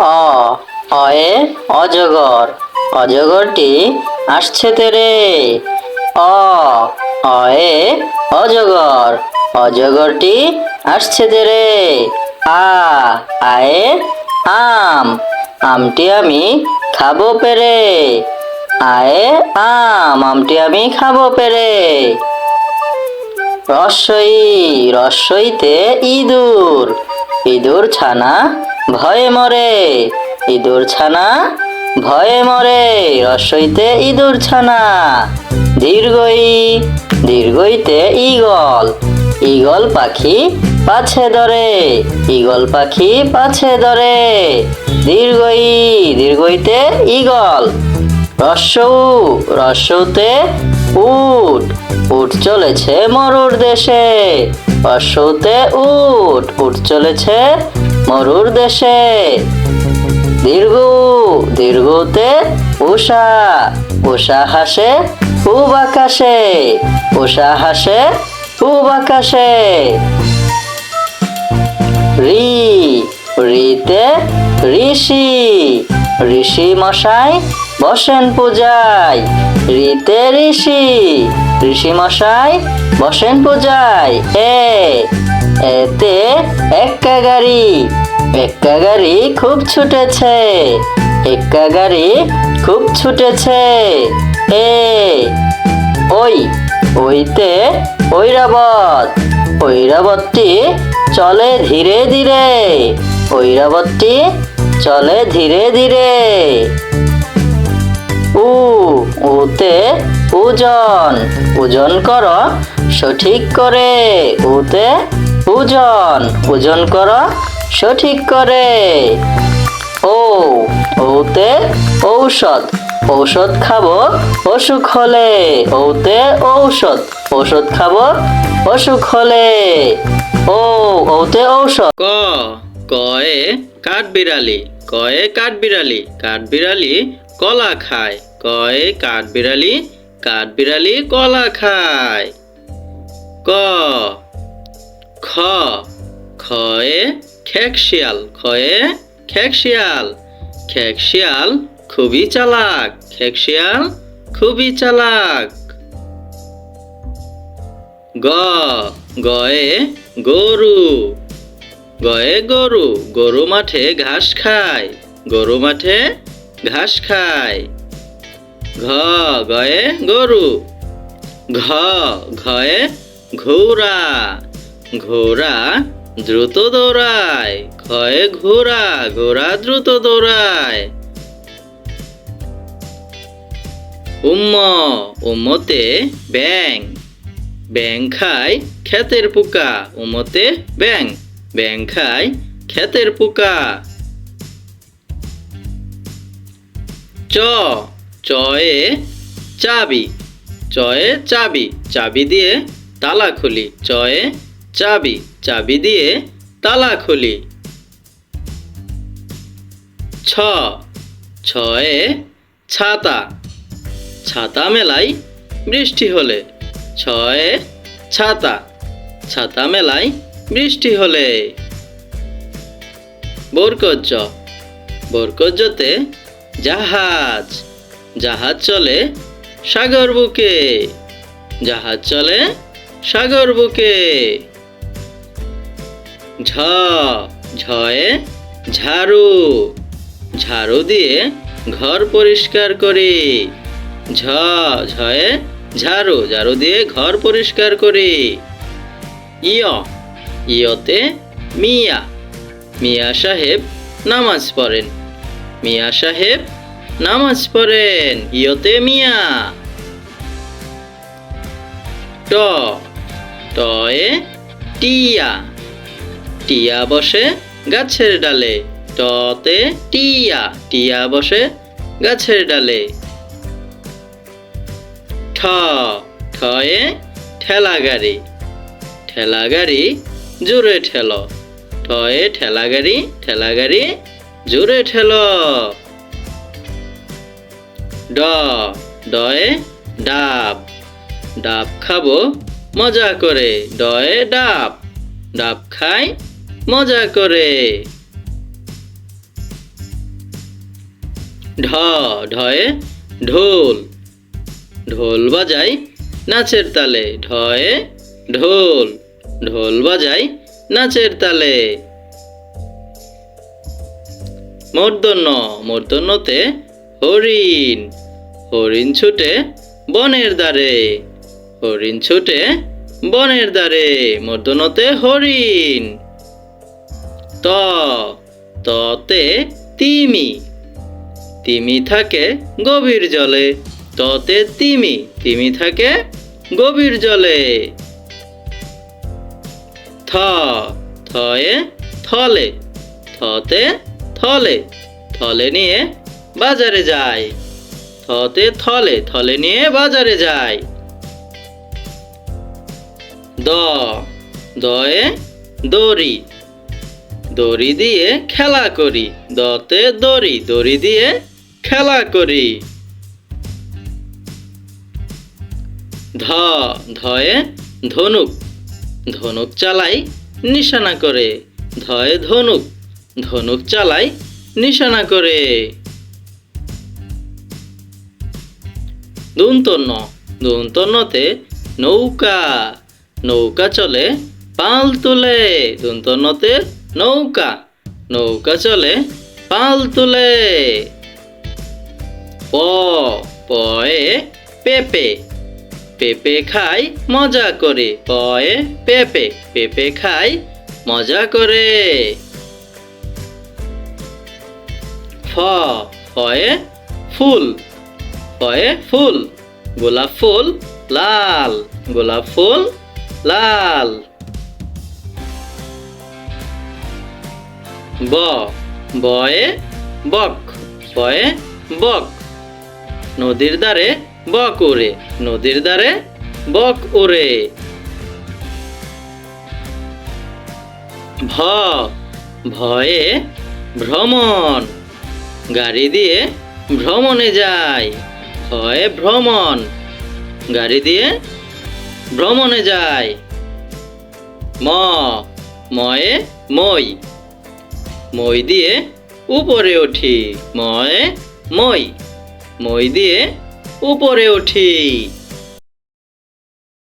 অ, অয়ে, অজগর। অজগরটি আসছে তেরে। অ, অয়ে, অজগর। অজগরটি আসছে তেরে। আ, আয়ে, আম। আমটি আমি খাব পেরে। আয়ে, আম। আমটি আমি খাব পেরে। রস্বই রস্বইতে ইঁদুর। ইঁদুর ছানা ভয়ে মরে। ইঁদুর ছানা, ভয়ে মরে। রস্বইতে ইঁদুর ছানা, দীর্ঘই, দীর্ঘইতে ঈগল। ঈগল পাখি পাছে ধরে, ঈগল পাখি পাছে ধরে। দীর্ঘই, দীর্ঘইতে ঈগল। রস্যৌ রস্যৌতে উট উট চলেছে মরুর দেশে। রস্যৌতে উট উট চলেছে মরুর দেশে। দীর্ঘ, দীর্ঘতে উষা উষা হাসে খুব আকাশে। উষা হাসে খুব আকাশে। রি, রিতে ঋষি। ঋষি মশাই বসেন পূজায়। রিতে ঋষি ঋষি মশাই বসেন পূজায়। এ এতে এক্কা গাড়ি এক্কা গাড়ি খুব ছুটেছে এক্কা গাড়ি খুব ছুটেছে। এ, ওই, ওইতে ঐরাবত, ঐরাবতটি চলে ধীরে ধীরে, ঐরাবতটি চলে ধীরে ধীরে। উ, উতে ওজন ওজন কর সঠিক করে, উতে ওজন ওজন কর, সঠিক করে। ও, ওতে ঔষধ ঔষধ খাব অসুখ হলে। ওতে ঔষধ ঔষধ খাব অসুখ হলে। ও, ওতে ঔষধ। ক, কয়ে কাঠবিড়ালি কয়ে কাঠবিড়ালি কাঠবিড়ালি কলা খায়। কয়ে কাঠবিড়ালি কাঠবিড়ালি কলা খায়। ক খ খয়ে খেকশিয়াল খয়ে খেকশিয়াল খেকশিয়াল খুবই চালাক খেকশিয়াল খুবই চালাক। গ, গয়ে গরু গয়ে গরু গরু মাঠে ঘাস খায়, গরু মাঠে ঘাস খায়। ঘ, গয়ে গরু, ঘ, ঘয়ে ঘোড়া ঘোড়া দ্রুত দৌড়ায় ঘয়ে ঘোড়া ঘোড়া দ্রুত দৌড়ায়। উম্ম, উম্মতে ব্যাং ব্যাং খায় ক্ষেতের পোকা উমতে ব্যাং ব্যাং খায় ক্ষেতের পোকা। চ, চয়ে চাবি। চয়ে চাবি চাবি দিয়ে তালা খুলি। চয়ে চাবি চাবি দিয়ে তালা খুলি। ছ, ছয়ে ছাতা। ছাতা মেলাই বৃষ্টি হলে। ছয়ে ছাতা। ছাতা মেলাই বৃষ্টি হলে। বরকজ্জ বরকজ্জতে জাহাজ। জাহাজ চলে সাগর বুকে। জাহাজ চলে সাগর বুকে। ঝ, ঝয়ে ঝাড়ু। ঝাড়ু দিয়ে ঘর পরিষ্কার করি। ঝ, ঝয়ে ঝাড়ু ঝাড়ু দিয়ে ঘর পরিষ্কার করি। ইয় ইয়তে মিয়া মিয়া সাহেব নামাজ পড়েন। মিয়া সাহেব নামাজ পড়েন ইয়তে মিয়া। ট, টয়ে টিয়া। টিয়া বসে গাছের ডালে টতে টিয়া টিয়া বসে গাছের ডালে। ঠ ঠয়ে ঠেলা গাড়ি ঠেলা গাড়ি জোরে ঠেল। ঠয়ে ঠেলা গাড়ি ঠেলা গাড়ি জোরে ঠেল। ড, ডয়ে ডাব ডাব খাব মজা করে, ডয়ে ডাব ডাব খাই মজা করে। ঢ, ঢয়ে ঢোল। ঢোল বাজাই নাচের তালে। ঢয়ে ঢোল। ঢোল বাজাই নাচের তালে। মূর্ধন্য মূর্ধন্যতে হরিণ। হরিণ ছুটে বনের দ্বারে। হরিণ ছুটে বনের দ্বারে। মূর্ধন্যতে হরিণ। ত, ততে তিমি। তিমি থাকে গভীর জলে। ততে তিমি তিমি থাকে গভীর জলে। থ, থয়ে থলে। থতে থলে। থলে নিয়ে বাজারে যায়। থতে থলে থলে নিয়ে বাজারে যায়। দ, দয়ে দড়ি। দড়ি দিয়ে খেলা করি। দতে দড়ি দড়ি দিয়ে খেলা করি। ধ, ধয়ে ধনুক। ধনুক চালাই নিশানা করে। ধয়ে ধনুক ধনুক চালাই নিশানা করে। দুন্তন্য দুন্তন্যতে নৌকা। নৌকা চলে পাল তুলে। দুন্তন্যতে নৌকা নৌকা চলে পাল তুলে প, পয়ে পেঁপে পেঁপে খাই মজা করে। পয়ে পেঁপে পেঁপে খাই মজা করে। ফ, ফয়ে ফুল ফয়ে ফুল, গোলাপ ফুল লাল, গোলাপ ফুল লাল। ব, বয়ে বক বয়ে বক। নদীর ধারে বক ওরে, নদীর ধারে বক ওরে। ভ, ভয়ে ভ্রমণ, গাড়ি দিয়ে ভ্রমণে যায় ভয়ে ভ্রমণ, গাড়ি দিয়ে ভ্রমণে যায় ম, ময়ে মই। মই দিয়ে উপরে উঠি। ময় মই। মই দিয়ে উপরে উঠি।